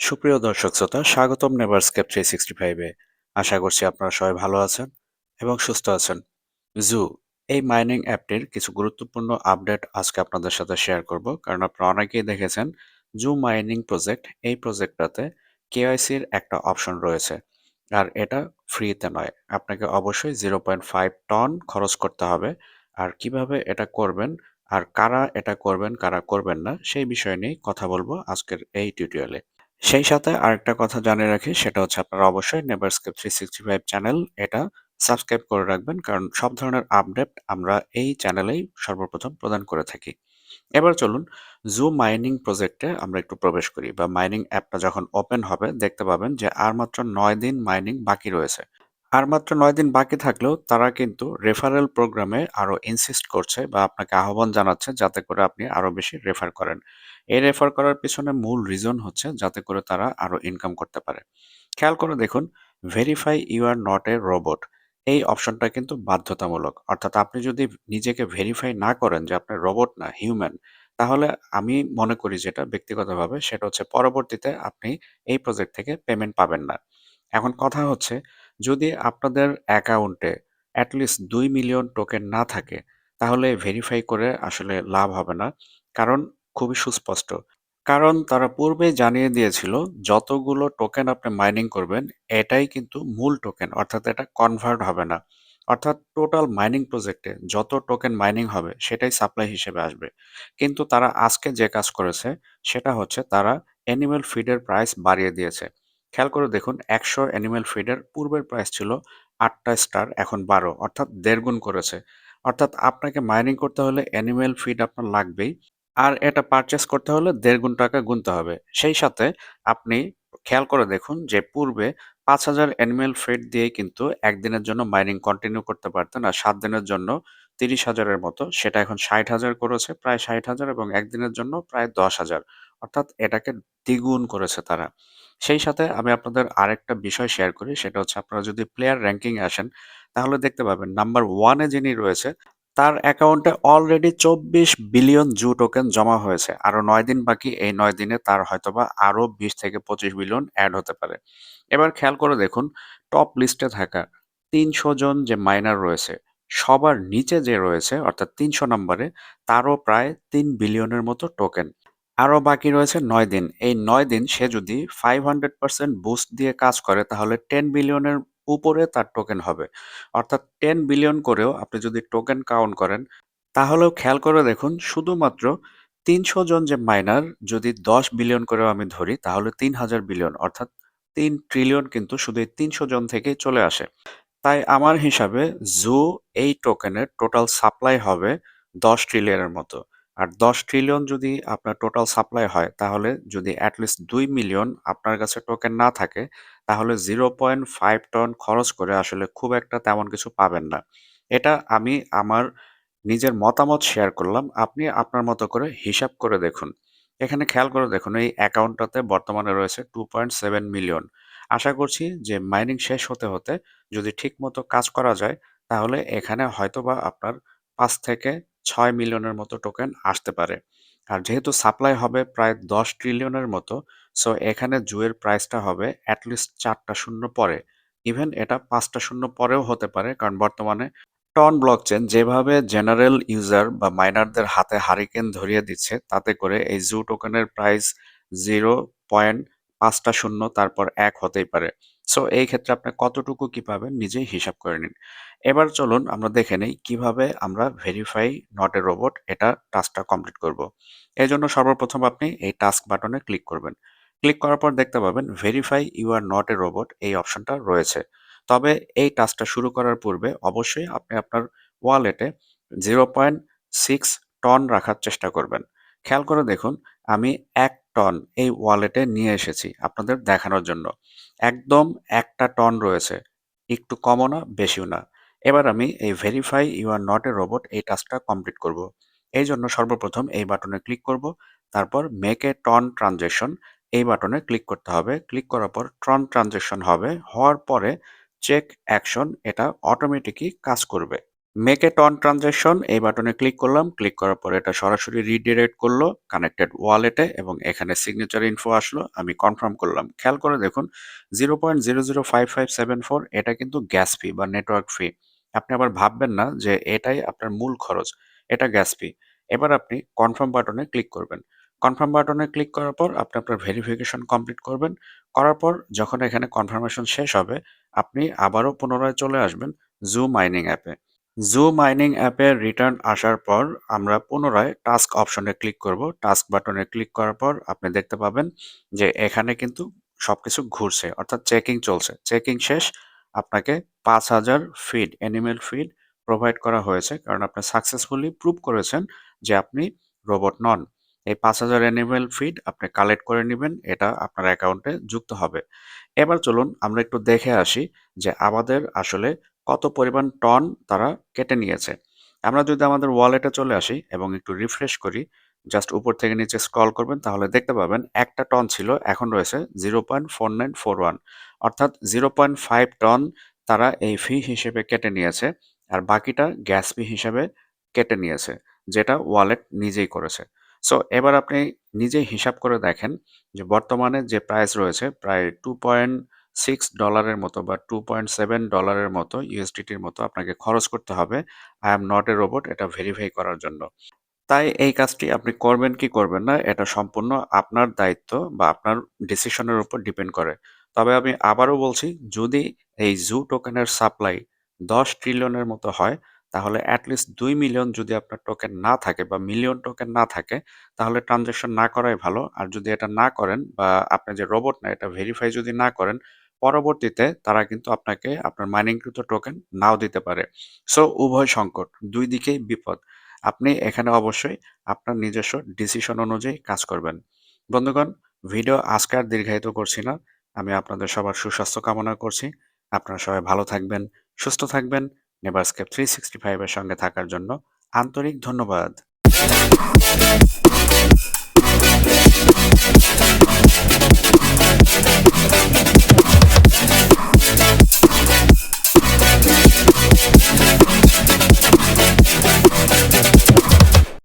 সুপ্রিয় দর্শক শ্রোতা, স্বাগতম নেভারস্কেপ থ্রি সিক্সটি ফাইভে আশা করছি আপনারা সবাই ভালো আছেন এবং সুস্থ আছেন। জু, এই মাইনিং অ্যাপটির কিছু গুরুত্বপূর্ণ আপডেট আজকে আপনাদের সাথে শেয়ার করব, কারণ আপনারা অনেকেই দেখেছেন জু মাইনিং প্রজেক্ট এই প্রজেক্টটাতে কেওয়াইসির একটা অপশন রয়েছে। আর এটা ফ্রিতে নয়। আপনাকে অবশ্যই জিরো পয়েন্ট ফাইভ টন খরচ করতে হবে। আর কীভাবে এটা করবেন, আর কারা এটা করবেন, কারা করবেন না, সেই বিষয় নিয়ে কথা বলব আজকের এই টিউটোরিয়ালে সেই সাথে আরেকটা কথা জানিয়ে রাখি, সেটা হচ্ছে আপনারা অবশ্যই Neverscape three sixty five channel এটা সাবস্ক্রাইব করে রাখবেন, কারণ সব ধরনের আপডেট আমরা এই চ্যানেলেই সর্বপ্রথম প্রদান করে থাকি। এবার চলুন জু মাইনিং প্রজেক্টে আমরা একটু প্রবেশ করি বা মাইনিং অ্যাপটা যখন ওপেন হবে, দেখতে পাবেন যে আর মাত্র নয় দিন মাইনিং বাকি রয়েছে। আর মাত্র নয় দিন বাকি থাকলেও তারা কিন্তু রেফারেল প্রোগ্রামে আরও ইনসিস্ট করছে বা আপনাকে আহ্বান জানাচ্ছে যাতে করে আপনি আরও বেশি রেফার করেন। এই রেফার করার পিছনে মূল রিজন হচ্ছে যাতে করে তারা আরও ইনকাম করতে পারে। খেয়াল করে দেখুন verify you are not a robot এই অপশনটা কিন্তু বাধ্যতামূলক। অর্থাৎ আপনি যদি নিজেকে ভেরিফাই না করেন যে আপনি রোবট না হিউম্যান তাহলে আমি মনে করি যেটা ব্যক্তিগতভাবে, সেটা হচ্ছে পরবর্তীতে আপনি এই প্রজেক্ট থেকে পেমেন্ট পাবেন না। এখন কথা হচ্ছে, যদি আপনাদের অ্যাকাউন্টে অ্যাটলিস্ট দুই মিলিয়ন টোকেন না থাকে, তাহলে ভেরিফাই করে আসলে লাভ হবে না। কারণ খুবই সুস্পষ্ট। কারণ তারা পূর্বেই জানিয়ে দিয়েছিল, যতগুলো টোকেন আপনি মাইনিং করবেন, এটাই কিন্তু মূল টোকেন অর্থাৎ এটা কনভার্ট হবে না। অর্থাৎ টোটাল মাইনিং প্রজেক্টে যত টোকেন মাইনিং হবে, সেটাই সাপ্লাই হিসেবে আসবে। কিন্তু তারা আজকে যে কাজ করেছে, সেটা হচ্ছে তারা অ্যানিমেল ফিডের প্রাইস বাড়িয়ে দিয়েছে। খেয়াল করে দেখুন, একশো অ্যানিমেল ফিডের পূর্বের প্রাইস ছিল আটটা স্টার এখন বারো, অর্থাৎ দেড় গুণ করেছে। অর্থাৎ আপনাকে মাইনিং করতে হলে অ্যানিমেল ফিড আপনার লাগবেই। আর এটা পারচেস করতে হলে দেড় গুণ টাকা গুনতে হবে। সেই সাথে আপনি খেয়াল করে দেখুন যে পূর্বে পাঁচ হাজার অ্যানিমেল ফিড দিয়ে কিন্তু একদিনের জন্য মাইনিং কন্টিনিউ করতে পারতেন আর সাত দিনের জন্য তিরিশ হাজারের মতো। সেটা এখন ষাট হাজার করেছে, প্রায় ষাট হাজার এবং একদিনের জন্য প্রায় দশ হাজার। অর্থাৎ এটাকে দ্বিগুণ করেছে তারা। সেই সাথে আমি আপনাদের আরেকটা বিষয় শেয়ার করি, সেটা হচ্ছে আপনারা যদি প্লেয়ার র্যাঙ্কিং আসেন, তাহলে দেখতে পাবেন নাম্বার ওয়ানে যিনি রয়েছে তার অ্যাকাউন্টে অলরেডি চব্বিশ বিলিয়ন জু টোকেন জমা হয়েছে। আরও নয় দিন বাকি, এই নয় দিনে তার হয়তোবা আরও বিশ থেকে পঁচিশ বিলিয়ন অ্যাড হতে পারে। এবার খেয়াল করে দেখুন টপ লিস্টে থাকা তিনশো জন যে মাইনার রয়েছে, সবার নিচে যে রয়েছে, অর্থাৎ তিনশো নম্বরে, তারও প্রায় তিন বিলিয়নের মতো টোকেন। আরও বাকি রয়েছে নয় দিন। এই নয় দিন সে যদি ফাইভ হান্ড্রেড পার্সেন্ট বুস্ট দিয়ে কাজ করে, তাহলে টেন বিলিয়নের উপরে তার টোকেন হবে। অর্থাৎ টেন বিলিয়ন করেও আপনি যদি টোকেন কাউন্ট করেন, তাহলেও খেয়াল করে দেখুন শুধুমাত্র তিনশো জন যে মাইনার যদি দশ বিলিয়ন করেও আমি ধরি, তাহলে তিন হাজার বিলিয়ন অর্থাৎ তিন ট্রিলিয়ন কিন্তু শুধু এই তিনশো জন থেকেই চলে আসে। তাই আমার হিসাবে জু এই টোকেনের টোটাল সাপ্লাই হবে দশ ট্রিলিয়নের মতো। আর দশ ট্রিলিয়ন যদি আপনার টোটাল সাপ্লাই হয়, তাহলে যদি অ্যাটলিস্ট দুই মিলিয়ন আপনার কাছে টোকেন না থাকে তাহলে জিরো পয়েন্ট ফাইভ টন খরচ করে আসলে খুব একটা তেমন কিছু পাবেন না। এটা আমি আমার নিজের মতামত শেয়ার করলাম, আপনি আপনার মতো করে হিসাব করে দেখুন। এখানে খেয়াল করে দেখুন, এই অ্যাকাউন্টটাতে বর্তমানে রয়েছে টু পয়েন্ট সেভেন মিলিয়ন আশা করছি যে মাইনিং শেষ হতে হতে যদি ঠিক মতো কাজ করা যায়, তাহলে এখানে হয়তোবা আপনার পাঁচ থেকে ছয় মিলিয়নের মতো টোকেন আসতে পারে। আর যেহেতু সাপ্লাই হবে প্রায় দশ ট্রিলিয়নের মতো সো এখানে জুয়ের প্রাইসটা হবে অ্যাটলিস্ট চারটা শূন্য পরে। ইভেন এটা পাঁচটা শূন্য পরেও হতে পারে, কারণ বর্তমানে টন ব্লকচেন যেভাবে জেনারেল ইউজার বা মাইনারদের হাতে হারিকেন ধরিয়ে দিচ্ছে, তাতে করে এই জু টোকেনের প্রাইস জিরো পয়েন্ট পাঁচটা শূন্য তারপর এক হতেই পারে। সো এই ক্ষেত্রে আপনি কতটুকু কি পাবেন নিজেই হিসাব করে নিন। এবার চলুন আমরা দেখে নেই কীভাবে আমরা ভেরিফাই নট এ রোবট এটা টাস্কটা কমপ্লিট করব। এই জন্য সর্বপ্রথম আপনি এই টাস্ক বাটনে ক্লিক করবেন। ক্লিক করার পর দেখতে পাবেন verify you are not a robot এই অপশনটা রয়েছে। তবে এই টাস্কটা শুরু করার পূর্বে অবশ্যই আপনি আপনার ওয়ালেটে জিরো পয়েন্ট সিক্স টন রাখার চেষ্টা করবেন। খেয়াল করে দেখুন, আমি এক টন এই ওয়ালেটে নিয়ে এসেছি আপনাদের দেখানোর জন্য। একদম একটা টন রয়েছে, একটু কমও না, বেশিও না। এবার আমি এই verify you are not a robot এই টাস্কটা কমপ্লিট করব। এই জন্য সর্বপ্রথম এই বাটনে ক্লিক করব, তারপর মেক এ টন ট্রানজেকশন এই বাটনে ক্লিক করতে হবে। ক্লিক করার পর ট্রন ট্রানজেকশন হবে। হওয়ার পরে চেক অ্যাকশন এটা অটোমেটিকই কাজ করবে। মেক এ টন ট্রানজ্যাকশন এই বাটনে ক্লিক করলাম। ক্লিক করার পর এটা সরাসরি রিডিরেক্ট করল কানেক্টেড ওয়ালেটে এবং এখানে সিগনেচার ইনফো আসলো। আমি কনফার্ম করলাম। খেয়াল করে দেখুন zero point zero zero five five seven four এটা কিন্তু গ্যাস ফি বা নেটওয়ার্ক ফি আপনি আবার ভাববেন না যে এটাই আপনার মূল খরচ। এটা গ্যাস ফি এবার আপনি কনফার্ম বাটনে ক্লিক করবেন। কনফার্ম বাটনে ক্লিক করার পর আপনি আপনার ভেরিফিকেশন কমপ্লিট করবেন। করার পর যখন এখানে কনফার্মেশন শেষ হবে, আপনি আবারও পুনরায় চলে আসবেন জু মাইনিং অ্যাপে জু মাইনিং অ্যাপে রিটার্ন আসার পর আমরা পুনরায় টাস্ক অপশনে ক্লিক করব। টাস্ক বাটনে ক্লিক করার পর আপনি দেখতে পাবেন যে এখানে কিন্তু সব কিছু ঘুরছে, অর্থাৎ চেকিং চলছে। চেকিং শেষ, আপনাকে পাঁচ হাজার ফিড অ্যানিমেল ফিড প্রোভাইড করা হয়েছে। কারণ আপনি সাকসেসফুলি প্রুভ করেছেন যে আপনি রোবট নন। এই পাঁচ হাজার অ্যানিমেল ফিড আপনি কালেক্ট করে নেবেন, এটা আপনার অ্যাকাউন্টে যুক্ত হবে। এবার চলুন আমরা একটু দেখে আসি যে আমাদের আসলে কত পরিমাণ টন তারা কেটে নিয়েছে। আমরা যদি আমাদের ওয়ালেটে চলে আসি এবং একটু রিফ্রেশ করি জাস্ট উপর থেকে নিচে স্ক্রল করবেন, তাহলে দেখতে পাবেন একটা টন ছিল, এখন রয়েছে zero point four nine four one অর্থাৎ জিরো পয়েন্ট ফাইভ টন তারা এই ফি হিসেবে কেটে নিয়েছে, আর বাকিটা গ্যাস ফি হিসেবে কেটে নিয়েছে, যেটা ওয়ালেট নিজেই করেছে। সো এবার আপনি নিজেই হিসাব করে দেখেন যে বর্তমানে যে প্রাইস রয়েছে প্রায় টু পয়েন্ট সিক্স ডলারের মতো বা টু পয়েন্ট সেভেন ডলারের মতো ইউএসডিটির মতো আপনাকে খরচ করতে হবে। I am not a robot এটা ভেরিফাই করার জন্য। তাই এই কাজটি আপনি করবেন কি করবেন না, এটা সম্পূর্ণ আপনার দায়িত্ব বা আপনার ডিসিশনের উপর ডিপেন্ড করে। তবে আমি আবারও বলছি, যদি এই জু টোকেনের সাপ্লাই দশ ট্রিলিয়নের মতো হয় তাহলে অ্যাটলিস্ট দুই মিলিয়ন যদি আপনার টোকেন না থাকে বা মিলিয়ন টোকেন না থাকে, তাহলে ট্রানজ্যাকশন না করাই ভালো। আর যদি এটা না করেন বা আপনি যে রোবট না, এটা ভেরিফাই যদি না করেন, পরবর্তীতে তারা কিন্তু আপনাকে আপনার মাইনিংকৃত টোকেন নাও দিতে পারে। সো উভয় সংকট, দুই দিকেই বিপদ। আপনি এখানে অবশ্যই আপনার নিজস্ব ডিসিশন অনুযায়ী কাজ করবেন। বন্ধুগণ ভিডিও আজকে আর দীর্ঘায়িত করছি না। আমি আপনাদের সবার সুস্বাস্থ্য কামনা করছি। আপনারা সবাই ভালো থাকবেন, সুস্থ থাকবেন। নেভারস্কেপ থ্রি সিক্সটি ফাইভের সঙ্গে থাকার জন্য আন্তরিক ধন্যবাদ।